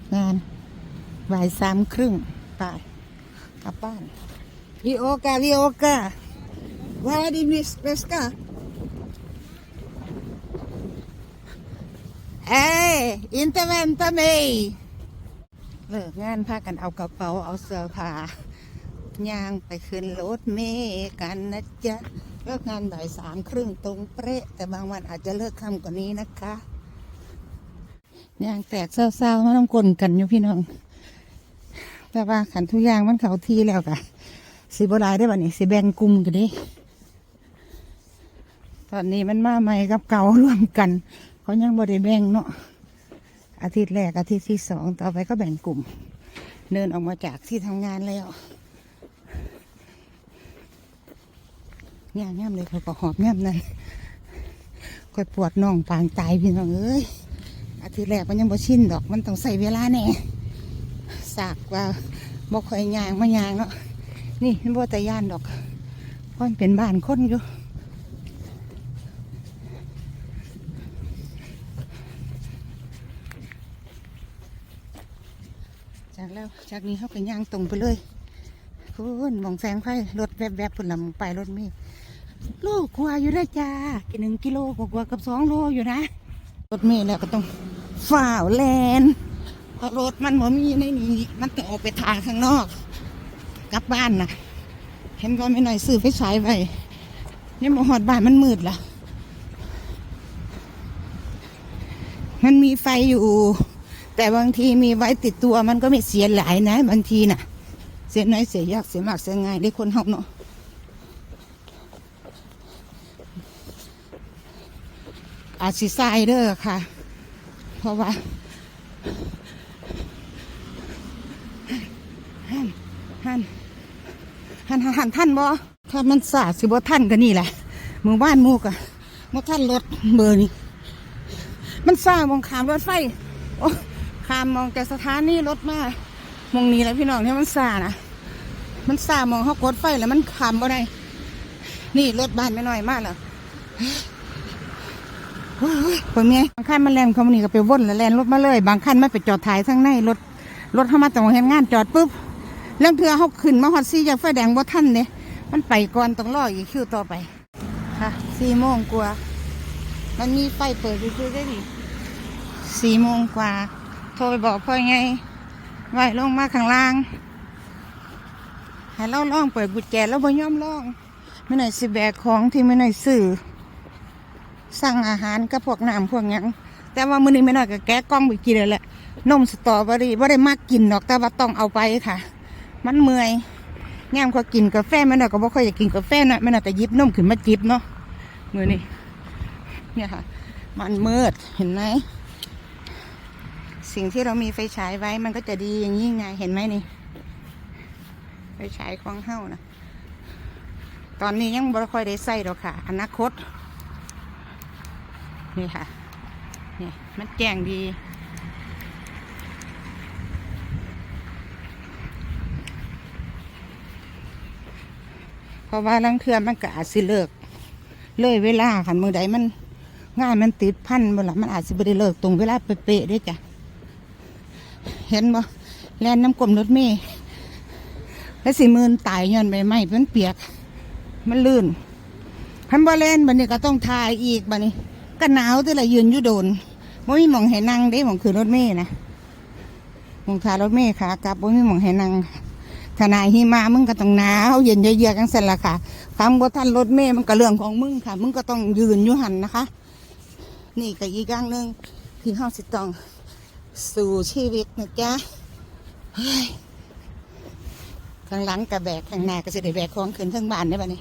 กงานบ่ายสามครึ่งไปกลับบ้านวิโอกาวิโอกาวาดิมิสเปสกาเอ้อินเตอร์เวนตเมเลิกงานพากันเอากระเป๋าเอาเสื้อผ้าย่างไปขึ้นรถเมล์กันนะจ๊ะเลิกงานบ่ายสามครึ่งตรงเป๊ะแต่บางวันอาจจะเลิกค่ำกว่านี้นะคะ ยางแตกเศร้าๆมาต้องกลนกันอยู่พี่น้อง แต่ว่าขันทุกอย่างมันเขาที่แล้วกะสิบหลายได้บ่นี่สิแบ่งกลุ่มกันดิตอนนี้มันมาใหม่กับเก่าร่วมกัน เขายังบ่ได้แบ่งเนาะอาทิตย์แรกอาทิตย์ที่สองต่อไปก็แบ่งกลุ่ม เดินออกมาจากที่ทำงานแล้วย่างย่เลยเขาก็หอบย่ำนั่นคอยปวดน่องปางตายพี่น้องเอ้ย อาทิตย์แรกมันยังบ่ชินดอก มันต้องใส่เวลาแน่สากว่าบ่ค่อยยางมายางเนาะนี่มันบ่แต่ย่านดอกเพราะมันเป็นบ้านคนอยู่จากแล้วจากนี้เขาก็ย่างตรงไปเลยคุณมองแสงไฟรถแวบๆพุ่นลำไปรถเมีโลกกว่าอยู่ได้จ้ากินหนึ่งกิโลกว่ากับสองโลอยู่นะรถเมล์แล้วก็ต้อง ฝ่าวแลนเพราะรถมันบ่มีในนี้มันต้องออกไปทางข้างนอก กลับบ้านนะเห็นว่าไม่หน่อยซื้อไฟฉายไว้นี่มหอดบ้านมันมืดละมันมีไฟอยู่ แต่บางทีมีไว้ติดตัวมันก็ไม่เสียหลายนะ บางทีน่ะ เสียน้อยเสียยากเสียมากเสียง่ายได้คนเฮาเนาะอาจสิทรายเด้อค่ะ เพราะว่าหันหันหันหันท่านบ่ถ้ามันสาดสิบ่ท่านก็นี่แหละหมู่บ้านมู่กะบ่ท่านรถเบอร์นี่มันซ่างมองขามรถไฟโอ้ขามมองแต่สถานีรถมามองนี้แหล้วพี่น้องเนี่ยมันซ่านะมันซ่ามองเขากดไฟแล้วมันขามบ่ได้นี่รถบ้านไม่น้อยมากแล้ว เฮ้ยคนเนี้ยบางคันมันแลนเขามันนี่ก็ไปว่นแล้วแลนรถมาเลย บางคันไม่ไปจอดถ่ายทั้งในรถรถเข้ามาตรงเห็นงานจอดปุ๊บเรื่องเธอเขาขึ้นมาฮอดซี่จากไฟแดงบ่ทันเนี่ยมันไปก่อนต้องรออีกคิวต่อไปค่ะสี่โมงกว่า มันมีไฟเปิดอยู่คือได้ดิสี่โมงกว่า โทรไปบอกพ่อไงไว้ลงมาข้างล่างให้เราล่องเปิดกุญแจแล้วบ่ยอมล่องไม่หน่อยสิแบกของที่ไม่หน่อยซื้อ สั่งอาหารกับพวกน้ำพวกยังแต่ว่ามื้อนี้ไม่น่อยก็แกะกล้องไปกินเลยแหละนมสตรอเบอรี่ว่าได้มากกินดอกแต่ว่าต้องเอาไปค่ะ มันเมื่อยแงามเขากินกาแฟไม่น่อยก็บ่ค่อยอยากกินกาแฟนะไม่น่อยแต่ยิบนมขึ้นมาจิบเนาะมือนี่เนี่ยค่ะ มันมืดเห็นไหมสิ่งที่เรามีไฟฉายไว้มันก็จะดีอย่างนี้ไงเห็นไหมนี่ ไฟฉายของเฮ้านะตอนนี้ยังบ่ค่อยได้ใส่หรอกค่ะ อนาคต นี่ค่ะ นี่มันแจ้งดี เพราะว่าลังเทือมันก็อาจสิเลิก เลยเวลาขันมือใดมันง่านมันติดพันบ่ละมันอาจสิบ่ได้เลิกตรงเวลาเป๊ะๆด้วยจ้ะ เห็นบ่แลนน้ำกลมรถเมย์แล้วสิมืนตายย้อนใบไม้มันเปียก มันลื่นพันบ่แลนบัดนี้ก็ต้องทายอีกบัดนี้ ก็หนาวที่ละยืนอยู่โดนบ่มีหมองให้นั่งเด้หมองคือรถเมย์นะหมองขารถเมย์ขากลับบ่มีหมองให้นั่งขณะหิมะมึงก็ต้องหนาวเย็นเยือกกันเสร็จละค่ะคำว่าท่านรถเมย์มันก็เรื่องของมึงค่ะ มึงก็ต้องยืนอยู่หันนะคะ นี่ก็อีกอย่างหนึ่งที่ห้าสิต้องสู่ชีวิตนะจ๊ะข้างหลังกับแบกข้างหน้าก็จะได้แบกของขึ้นทั้งบ้านได้ปะนี่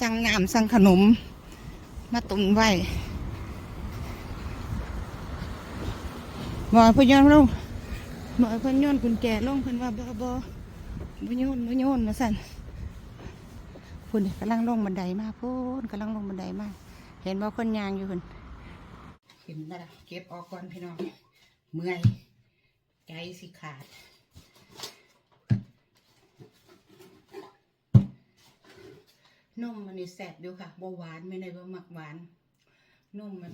สั่งน้ำสั่งขนม มาตุนไว้บอพยอนลงหมอเพิ่นโยนกุญแจลงเพิ่นว่าบ่บ่บ่โยนบ่โยนมาสั่นพุ่นกำลังลงบันไดมาพุ่นกำลังลงบันไดมาเห็นบ่คนยางอยู่พุ่นเห็นแล้วล่ะเก็บออกก่อนพี่น้อง เมื่อย ใจสิขาด นมมันนี่แสบอยู่ค่ะบ่หวานไม่ได้บ่มักหวานนมมัน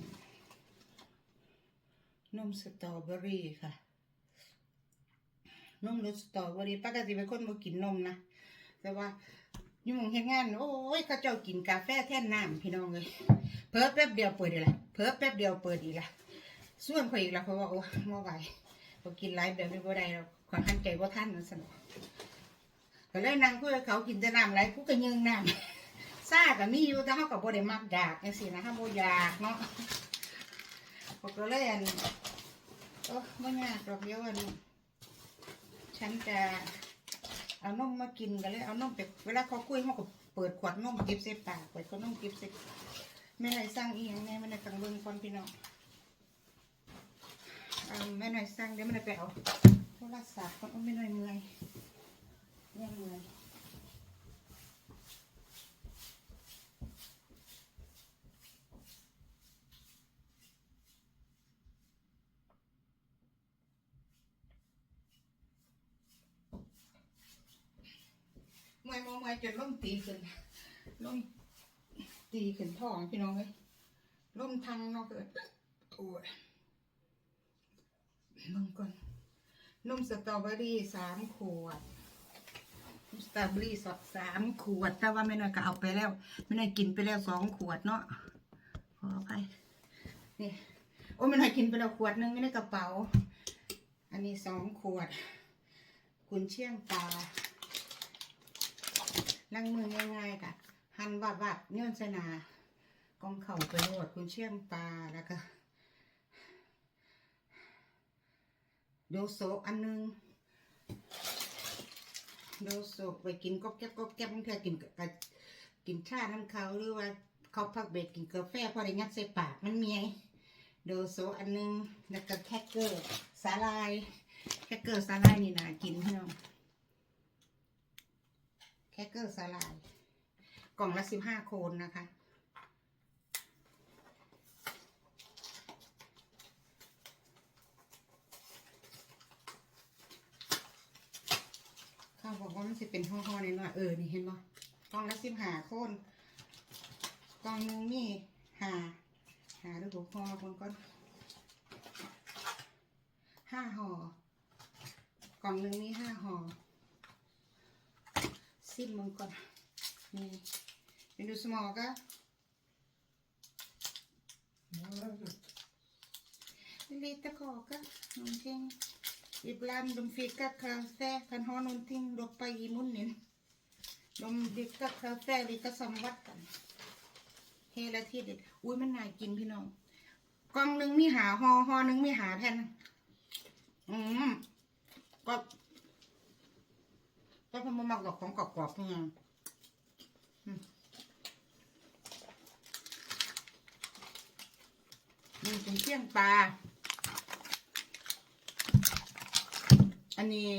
นนมสตรอเบอรี่ค่ะ นมรสสตรอเบอรี่ปกติเป็นคนบ่กินนมนะแต่ว่ายู่หมงเฮ็ดงานโอ้ยเขาเจ้ากินกาแฟแท่นน้ำพี่น้องเลยเพิ่แป๊บเดียวเปิดอีกละเพิ่แป๊บเดียวเปิดอีกละส่วนข่อยอีกละเพราะว่าโอ้บ่ไหวบ่กินหลายแบบนี้บ่ได้แล้วขอยหันใจบ่าทันนั่นซั่นก็เลยนั่งคุยกับเขากินแต่น้ำไหลกูก็ยิงน้ำ ซ่าก็มีอยู่แต่เฮาก็บ่ได้มักดากจังซี่นะเฮาบ่อยากเนาะผมก็เลยอันโอ้บ่ยากดอกเดียวอันฉันจะเอานมมากินกันเลยเอานมไปเวลาเขาคุยเขาก็เปิดขวดนมเก็บใส่ปากเปิดขวดนมเก็บใส่แม่ไหนสร้างอีหยังแม่ไม่ได้กังเบิ่งก่อนพี่น้องเอาแม่หน่อยสร้างเดี๋ยวแม่หน่อยไปเอาโทรศัพท์ก่อนเอาแม่หน่อยเมื่อยแม่เมื่อย เมื่อยเมื่อยจนล่มตีขึ้นล่มตีขึ้นท้องพี่น้องเลยล่มทางนอกเกิดโอ้ยมึงก่อนนมสตรอเบอรี่สามขวดสตรอเบอรี่สดสามขวด แต่ว่าไม่น้อยก็เอาไปแล้ว ไม่น้อยกินไปแล้วสองขวดเนาะขอไปนี่โอ้ไม่น้อยกินไปแล้วขวดหนึงไม่ได้กระเป๋า อันนี้สองขวดกุนเชียงตา ล้างมือง่ายๆค่ะหั่นวับวับๆโย้อนสนากองเข่าไปโรดคุณเชี่ยงปลาแล้วก็โดโซอันหนึงโดโซไปกินก๊อบแก๊บก๊อบแก๊บบางทีกินกับกินชาน้ำเขาหรือว่าเขาพักเบรกกินกาแฟพอได้งัดใส่ปากมันเมียโดโซอันหนึงแล้วก็แคคเกอร์สาลายแคคเกอร์สาลายนี่นากินพี่น้อง คคเกอร์สลาย กล่องละสิบห้าโคนนะคะ ข้าวบอกว่ามันจะเป็นห่อๆนิดหน่อยเออ นี่เห็นบ่กล่องละสิบห้าโคนกล่องหนึงนี่ห้าหาดูหัวห่อคนก่อนห้าห่อกล่องหนึงนี่ห้าห่อ ซิมมึงก่อน นี่เป็นดูสมอก็ lite kaka, någonting. Ibland de fick kaffe, kan ha någonting droppa i munnen. De dricker kaffe lika som vatten. Hela tiden. อุ้ยมันน่ากินพี่น้องกล่องหนึ่งมีหาหอหอหนึ่งมีหาแผ่นอืมก็ ก็เพิ่งมาหมักดอกของกรอบๆนี่ไงอืมนี่เป็นเที่ยงปลา อันนี้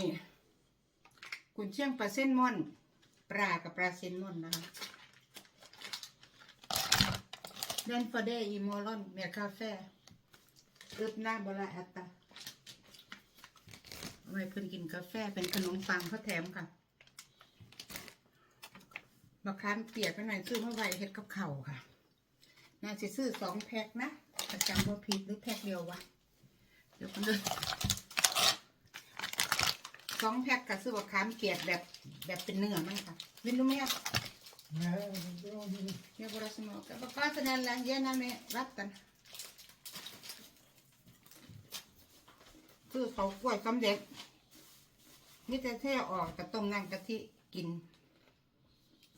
กุนเชียงปลาเส้นม่อน ปลากับปลาเส้นม่อนนะคะเดนฟอเดอีโมลอนเมียคาเฟ่อึบหน้าบลาแอตตาเอาไว้เพิ่อนกินกาแฟเป็นขนมปังเขาแถมค่ะ มะขามเปียกไปหน่อยซื้อมาไว้เฮ็ดกับเข้าค่ะ น่าจะซื้อสองแพ็คนะประจำว่าผิดหรือแพ็คเดียววะ เดี๋ยวกันเลยสองแพ็คกับซื้อมะขามเปียกแบบแบบเป็นเนื้อมั้งค่ะวินรู้ไหมอะ Nej, det är bra men Jag borde smaka. Pappa snälla, gärna med vatten. คือเขากล้วยสำเร็จนี่แต่แท้ออกกับต้มน้ำกะทิกิน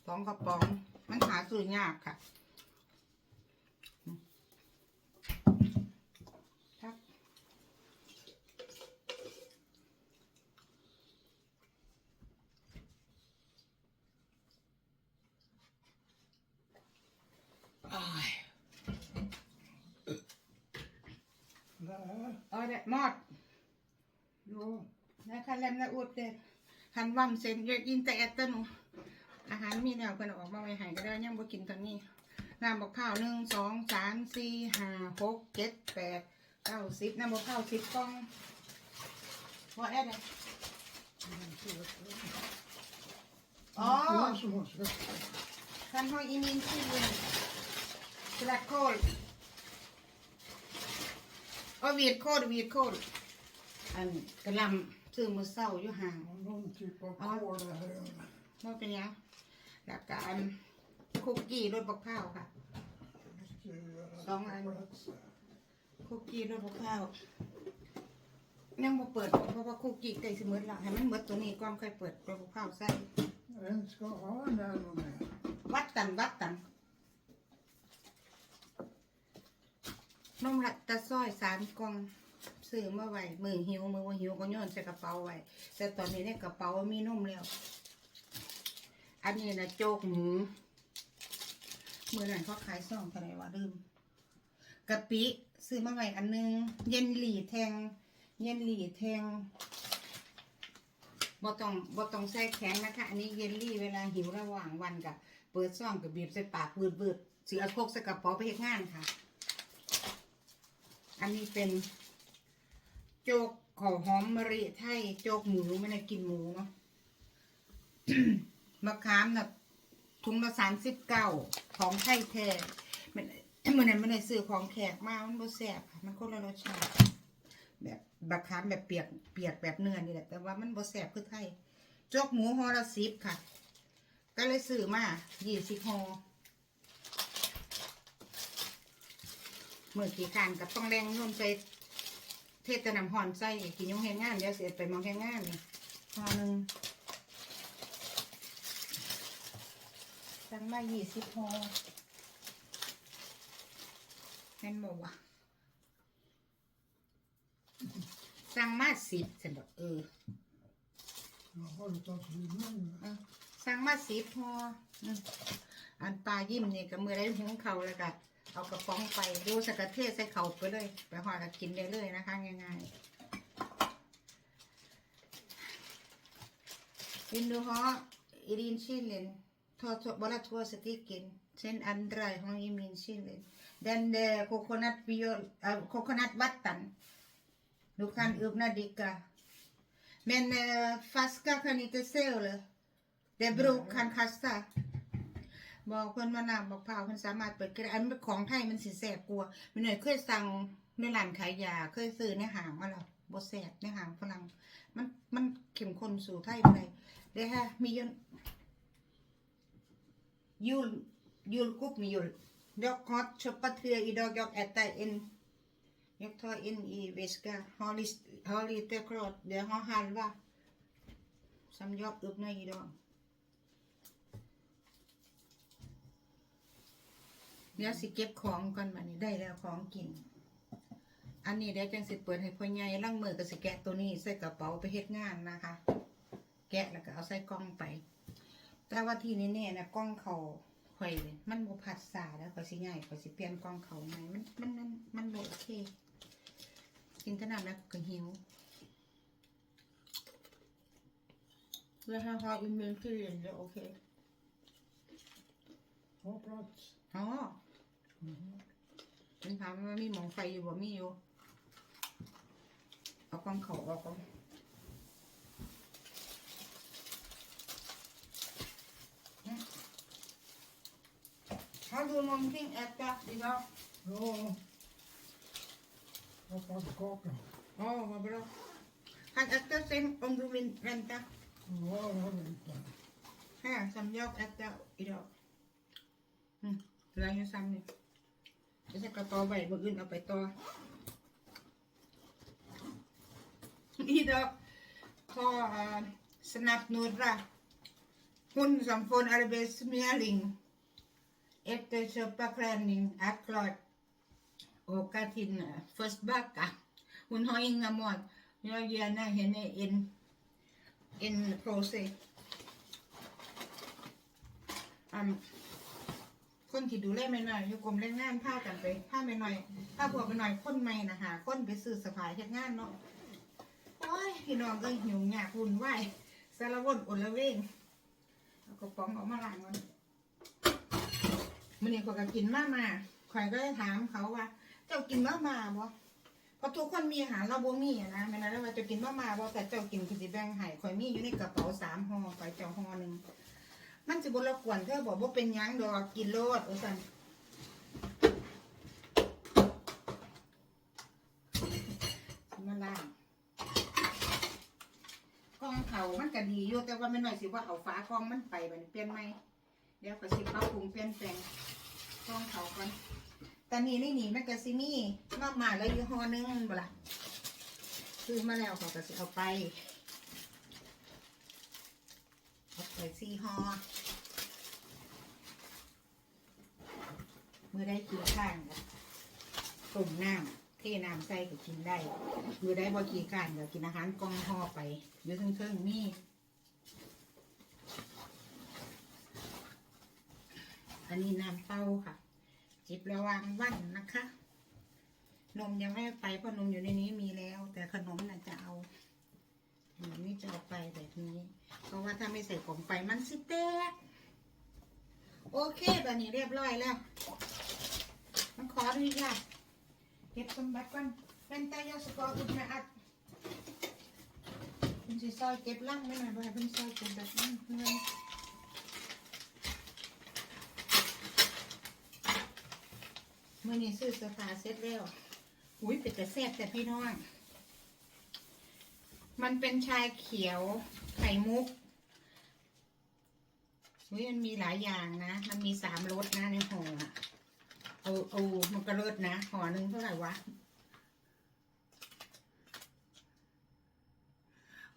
สองกระป๋อง มันหาซื้อยากค่ะอืมครับอ้าย nej, เอาเด็ดมอด jo, นะคะแลมนะอุดเด็ดหันว่ำเซ็นเยอะยินแต่แอตเตอร์หนู อาหารมีแนวเพิ่นเอาออกมาไว้ให้ก็ได้ยังบ่กินตอนนี้น้ำบอกข้าวหนึ่งสองสามสี่ห้าหกเจ็ดแปดเก้าสิบน้ำบอกข้าวสิบกล่องพอแอดเลยอ๋อ jag som måste คันห้อยอีมินที่ยินสลัดโคลเอาวีดโคดวีดโคดอันกระหลำซื้อมือเศร้าอยู่ห่าง Någon typ av Ja. kol där. ว่าเป็นยัง แล้วก็อันคุกกี้รสบักข้าวค่ะ Ska jag göra Sång på en. plats här. คุกกี้รสบักข้าวยังมาเปิดเพราะว่าคุกกี้ใกล้สมืดและให้มันเบิดตัวนี้ก่อนค่อยเปิดรสบักข้าวใส่วัดกันวัดกันนมละตะซ้อยสามกล่องซื้อมาไว้มือหิวมือว่าหิวก็ย้อนใส่กระเป๋าไว้แต่ตอนนี้ในกระเป๋ามีนมแล้ว อันนี้นะโจกหมูมือนั้นเขาขายซองเท่าไหร่วะลืมกะปิซื้อมาไว้อันนึง เย็นหลีแทง เย็นหลีแทงบ่ต้องบ่ต้องใส่แข็งนะคะ อันนี้เย็นหลี่เวลาหิวระหว่างวันกะเปิดซองกับบีบใส่ปากวืดวืดๆสีเอาพกใส่กระเป๋าไปเฮ็ดงานค่ะ อันนี้เป็น โจกข้าวหอมมะริไทย โจกหมูไม่ได้กินหมูเนาะ มะขามน่ะถุงละสามสิบเก้าของไทยแท้มันมันนั้นมันได้ซื้อของแขกมามันบ่แซ่บค่ะมันคนละรสชาติแบบมะขามแบบเปียกเปียกแบบเนื้อนี่แหละแต่ว่ามันบ่แซ่บคือไทยโจกหมูห่อละสิบค่ะ ก็เลยซื้อมายี่สิบห่อเมื่อกี่ครั้งกับต้องแรงนุ่มใส่เทศแตะนำหอนใส่กินยงแหงงานเดี๋ยวเสียไปมองแหงงานนี่ห่อหนึ่ง สั่งมายี่สิบห่อแม่นบอกว่าสั่งมาสิบฉันบอกเออ Jag har du tagit limon? เอาสั่งมาสิบห่ออืมอันปลายิ้มนี่ก็มือได้หุงเขาวแล้วก็เอากระป๋องไปดูสกกะเทศใส่เขาไปเลย ไปห่อแล้วกินได้เลยนะคะง่ายๆกินดูฮะอิ รินชิลเลน Ta bara två stycken. Sen andra har i min chili. Den eh, coconut, viol, äh, coconut vatten. Du kan öppna dricka. Men eh, färska kan inte sälja. Det beror kan kasta. บอกเพิ่นว่านำบอกเผาวเพิ่นสามารถเปิดกระอันของไทยมันสิแสบกลัวมันหน่อยเคยสั่งในร้านขายยาเคยซื้อในห้างมาแล้วบแสบในห้างฝรั่งมันมันเข้มข้นสู่ไทยบ่ได้เด้ฮะมียน ยูล Jul, julkupmjul. Jag har köpt tre idag. Jag äter en. Jag tar en i väska. Har lite, har lite klart. Det har halva. Som jag öppnar idag. เดี๋ยวสิเก็บของกันบัดนี้ได้แล้วของกิน อันนี้เดี๋ยวจังสิเปิดให้พ่อใหญ่ล่างมือกับสิแกะตัวนี้ใส่กระเป๋าไปเฮ็ดงานนะคะ แกะแล้วก็เอาใส่กล้องไป แต่ว่าที่นี่เนี่ยนะกล้องเขาข่อยเลยมันบ่พัดสาแล้วข่อยสิใหญ่ข่อยสิเปลี่ยนกล้องเขาใหม่มันมันมันมันบ่โอเค กินแตะนำแล้วก็หิวแล้วถ้าพออินเมนที่เรียนจะโอเค Ha plats. อ๋อฉันถามว่ามีหมองไฟอยู่บ่มีอยู่ เอากล้องเขาออกก่อน Har du någonting att äta idag? Ja. Jag har pannkaka. Ja, vad bra. Kan äta sen om du vill vänta. Ja, jag har inte. Här, som jag äter idag. Mm, det är ju samma. Jag ska ta mig och in och på ta. Idag har uh, snabbt några hon som får arbetsförmedling efter köpa-klänning är klart åka till uh, Försbacka. Hon har inga mat. Jag ger henne en, en påse. Um, คนที่ดูแลไม่น้อยอยู่กรมแรงงานพากันไปพาไม่น้อยพาพวกไปหน่อยคนใหม่นะหาคนไปซื้อสภายเฮ็ดงานเนาะโอ้ยพี่น้องก็หิวยากวุ่นวายสารวนอลละเวงเอากระป๋องออกมาล้างก่อน มื้อนี้ข้อยก็กินมามาข่อยก็เลยถามเขาว่า เจ้ากินมามาบ่เพราะทุกคนมีอาหารเราบ่มีอะนะแม่นแล้วว่าเจะกินมามาบ่แต่เจ้ากินคือสิแบ่งให้ข่อยมีอยู่ในกระเป๋าสามห่อข่อยเจ้าห่อหนึ่งมันจะบ่รบกวนเธอบอกว่าเป็นหยังดอกกินโลดโอ้สันมาล่างกองเขามันก็ดีอยู่แต่ว่าไม่น้อยสิว่าเอาฝากองมันไปบัดนเปลี่ยนไหม เดี๋ยวก็สิปรับปรุงเปลี่ยนแปลงกล้องเขาก่อนตอนนี้ในนี่มันก็สิมีมามาแล้วยี่ห้อหนึงบ่ล่ะซื้อมาแล้วเขาก็สิเอาไปเอาไปสี่ห่อมือได้กินข้างก็ต้มน้ำเทน้ำใส่ก็กินได้เมื่อได้บ่กี่การก็กินอาหารกองห่อไปอยู่ทั้งเครื่องๆมี อันนี้น้ำเต้าค่ะ จิบระวังวันนะคะ นมยังไม่ไปเพราะนมอยู่ในนี้มีแล้ว แต่ขนมน่ะจะเอาขนมนี่จะเอาไปแบบนี้ เพราะว่าถ้าไม่ใส่ของไปมันสิแตกโอเคตอนนี้เรียบร้อยแล้ว มันขออนุญาตเก็บสมบัติก่อนเป็นตายาสกอร์อุดนะอัดเป็นสิซอยเก็บล่างไม่หน่อยบ่ให้เป็นซอยเก็บแบบนั้นเงิน มื่อนี้ซื้อเสื้อผ้าเสร็จแล้วอุ้ยเป็นแต่แซ่บแต่พี่น้อง มันเป็นชายเขียวไข่มุกอุ้ยมันมีหลายอย่างนะ มันมีสามรสนะในห่ออะเอาเอามันก็เลิศนะห่อหนึ่งเท่าไหร่วะ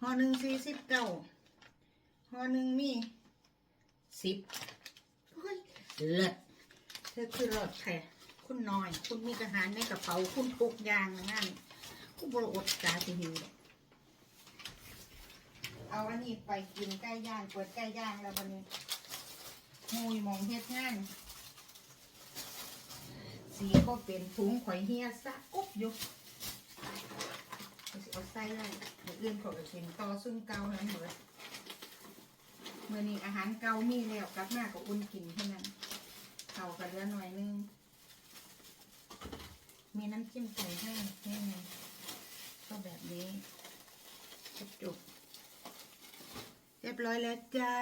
ห่อหนึ่งสี่สิบเก้าห่อหนึ่งมีสิบเฮ้ยเลิศเธอคือเลิศแค่ คุณน้อย คุณมีอาหารในกระเป๋าคุณทุกอย่างนะงั้นคุณบรอดจาสิหิวเอาอันนี้ไปกินไก่ย่างเปิดไก่ย่างแล้ววันนี้มุยมองเฮ็ดงานสีก็เป็นถุงข่อยเฮียซะกุ๊บอยู่เอาสิเอาใส่ได้เดี๋ยวเอื่นเขอยก็กินต่อซึ่งเก่านั้นเหมือนเมื่อนี้อาหารเก่ามีแล้วกลับมาก็อุ่นกินเท่านั้นเขากันเลือหน่อยนึง มีน้ำจิ้มใส่ให้นี่ไงก็แบบนี้จุกๆเรียบร้อยแล้วจ้า